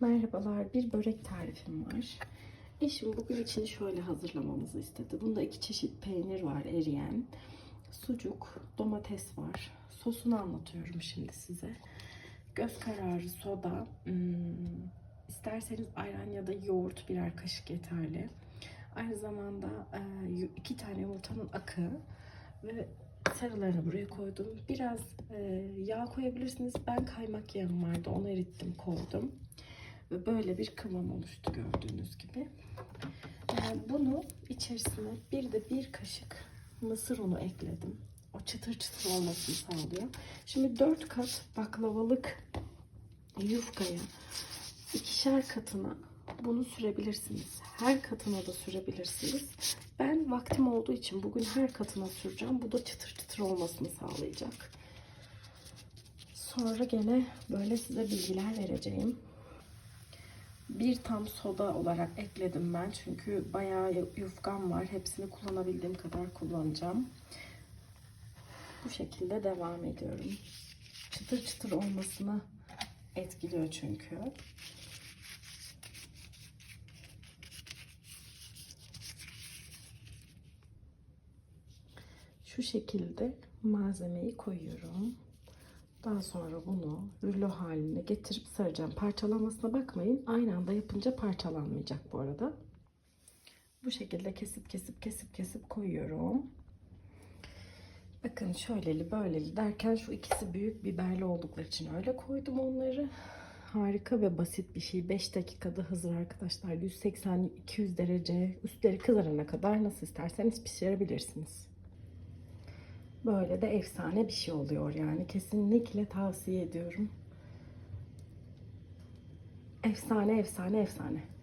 Merhabalar, bir börek tarifim var. Eşim bugün için şöyle hazırlamamızı istedi. Bunda iki çeşit peynir var eriyen. Sucuk, domates var. Sosunu anlatıyorum şimdi size. Göz kararı soda, hmm, ayran ya da yoğurt birer kaşık yeterli. Aynı zamanda e, iki tane yumurtanın akı ve sarılarını buraya koydum. Biraz e, yağ koyabilirsiniz. Ben kaymak yağım vardı. Onu erittim koydum. Ve böyle bir kıvam oluştu gördüğünüz gibi. E, bunu içerisine bir de bir kaşık mısır unu ekledim. O çıtır çıtır olmasını sağlıyor. Şimdi 4 kat baklavalık yufkaya ikişer katına bunu sürebilirsiniz. Her katına da sürebilirsiniz. Ben vaktim olduğu için bugün her katına süreceğim. Bu da çıtır çıtır olmasını sağlayacak. Sonra gene böyle size bilgiler vereceğim. Bir tam soda olarak ekledim ben. Çünkü bayağı yufkam var. Hepsini kullanabildiğim kadar kullanacağım. Bu şekilde devam ediyorum. Çıtır çıtır olmasını etkiliyor çünkü. Şu şekilde malzemeyi koyuyorum. Daha sonra bunu rulo haline getirip saracağım. Parçalanmasına bakmayın. Aynı anda yapınca parçalanmayacak bu arada. Bu şekilde kesip kesip kesip kesip koyuyorum. Bakın şöyleli böyleli derken şu ikisi büyük biberli oldukları için öyle koydum onları. Harika ve basit bir şey. 5 dakikada hazır arkadaşlar. 180-200 derece üstleri kızarana kadar nasıl isterseniz pişirebilirsiniz. Böyle de efsane bir şey oluyor yani. Kesinlikle tavsiye ediyorum. Efsane efsane efsane.